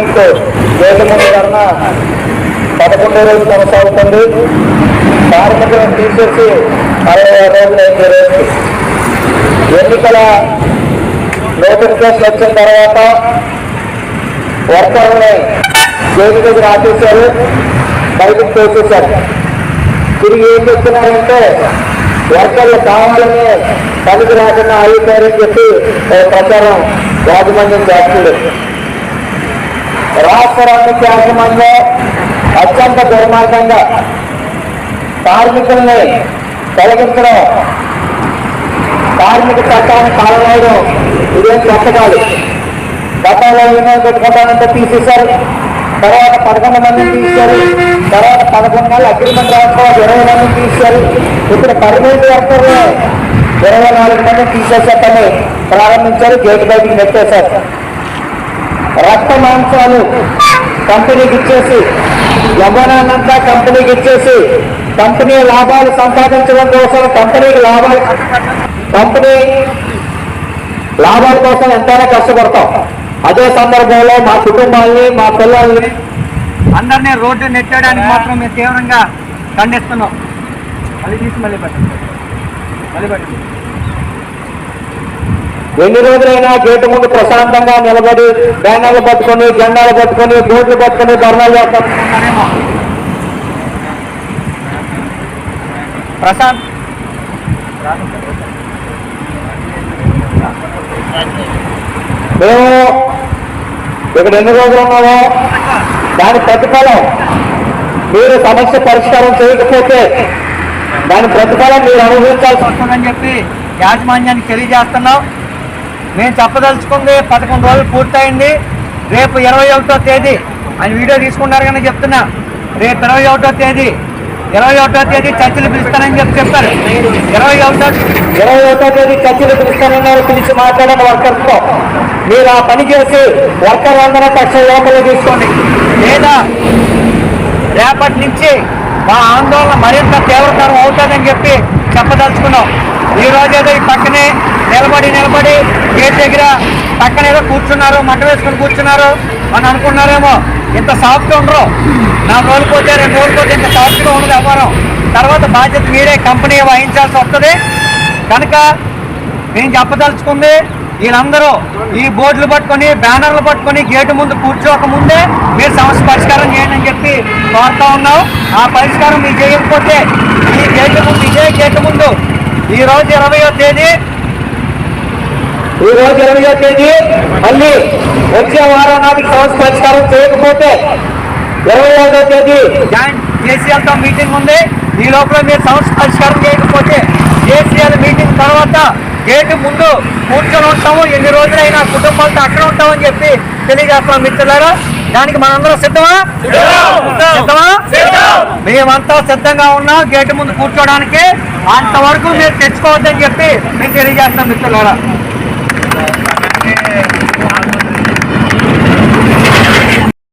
Parliament వేదమూల ధర్మ పదకొండో రోజు కొనసాగుతుంది. కార్మికులను తీసేసి అరవై ఆరు రోజులు ఐదు రోజులు ఎన్నికల నోటిఫికేషన్ వచ్చిన తర్వాత వర్కర్లని జైలు దగ్గర ఆపేశారు. బయటకు తోసేశారు. తిరిగి ఏం చెప్తున్నారంటే వర్కర్లు కావాలని పనికి రాకుండా ఆగిపోయారని చెప్పి ప్రచారం రాజమండ్రి చేస్తుంది రాష్ట్ర రంగ అత్యంత దుర్మార్గంగా కార్మికుల్ని తొలగించడం కార్మిక చట్టాన్ని కాలవేయడం ఇదేం కొత్త కాదు. గతంలో యూనియన్ పెట్టుకుంటానంటే తీసేశారు. తర్వాత పదకొండు మందిని తీశారు తర్వాత పదకొండు నెలలు అగ్రిమెంట్ రాసుకోవాలి. ఇరవై మందిని తీశారు ఇప్పుడు పర్మనెంట్ వర్కర్లు ఇరవై నాలుగు మంది తీసేసేటని ప్రారంభించారు. గేట్ బయటికి నెట్టేశారు. రక్త మాంసాలు కంపెనీకి ఇచ్చేసి యవ్వనాన్నంతా కంపెనీకి ఇచ్చేసి కంపెనీ లాభాలు సంపాదించడం కోసం కంపెనీకి లాభాలు కంపెనీ లాభాల కోసం ఎంతైనా కష్టపడతాం. అదే సందర్భంలో మా కుటుంబాల్ని మా పిల్లల్ని అందరినీ రోడ్డు నెట్టడానికి మాత్రం మేము తీవ్రంగా ఖండిస్తున్నాం. మళ్ళీ తీసి మళ్ళీ పెట్టండి. మళ్ళీ పెట్టండి. ఎన్ని రోజులైనా గేటు ముందు ప్రశాంతంగా నిలబడి బ్యానర్లు పట్టుకొని జెండాలు పట్టుకొని బోర్డులు పట్టుకొని ధర్నాలు చేస్తాం. ప్రశాంత్. మేము ఇక్కడ ఎన్ని రోజులు ఉన్నామో దాని ప్రతిఫలం మీరు సమస్య పరిష్కారం చేయకపోతే దాని ప్రతిఫలం మీరు అనుభవించాల్సి వస్తుందని చెప్పి యాజమాన్యానికి తెలియజేస్తున్నాం. మేము చెప్పదలుచుకుంది పదకొండు రోజులు పూర్తయింది. రేపు ఇరవై ఒకటో తేదీ. ఆయన వీడియో తీసుకున్నారు కానీ చెప్తున్నా. రేపు ఇరవై ఒకటో తేదీ. ఇరవై ఒకటో తేదీ చర్చలు పిలుస్తానని చెప్పి చెప్పారు. ఇరవై ఒకటో ఇరవై ఒకటో తేదీ చర్చలు పిలుస్తానన్నారు. పిలిచి మాట్లాడిన వర్కర్స్తో మీరు ఆ పని చేసి వర్కర్ అందరూ తక్షణ లోపల తీసుకోండి. లేదా రేపటి నుంచి మా ఆందోళన మరింత తీవ్రతరం అవుతుందని చెప్పి చెప్పదలుచుకున్నాం. ఈ రోజు ఏదో ఈ పక్కనే నిలబడి నిలబడి దగ్గర పక్కన ఏదో కూర్చున్నారు మంట వేసుకొని కూర్చున్నారు అని అనుకున్నారేమో. ఇంత సాఫ్ట్గా ఉండరు. నాలుగు రోజులు పోతే రెండు రోజులు పోతే ఇంత సాఫ్ట్గా ఉండదు వ్యాపారం తర్వాత బాధ్యత మీరే కంపెనీ వహించాల్సి వస్తుంది. కనుక నేను చెప్పదలుచుకుంది వీళ్ళందరూ ఈ బోర్డులు పట్టుకొని బ్యానర్లు పట్టుకొని గేటు ముందు కూర్చోక ముందే మీరు సమస్య పరిష్కారం చేయండి అని చెప్పి కోరుతా ఉన్నాం. ఆ పరిష్కారం మీరు చేయకపోతే ఈ గేటు ముందు ఇదే గేటు ముందు ఈ రోజు ఇరవయో తేదీ ఈ రోజు ఇరవయో తేదీ మళ్ళీ వచ్చే వారం నాటికి సమస్య పరిష్కారం చేయకపోతే ఇరవై ఐదో తేదీ జాయింట్ జేసీఎల్తో మీటింగ్ ఉంది. ఈ లోపల మీరు సమస్య పరిష్కారం చేయకపోతే జేసీఎల్ మీటింగ్ తర్వాత గేటు ముందు కూర్చొని ఉంటాము. ఎన్ని రోజులైనా కుటుంబాలతో అక్కడ ఉంటామని చెప్పి తెలియజేస్తున్నాం మిత్రులారా. దానికి మనందరం సిద్ధమా? సిద్ధమా? మేమంతా సిద్ధంగా ఉన్నాం గేటు ముందు కూర్చోడానికి అంతవరకు మీరు తెచ్చుకోవద్దని చెప్పి మేము తెలియజేస్తాం మిత్రులారా. Grazie.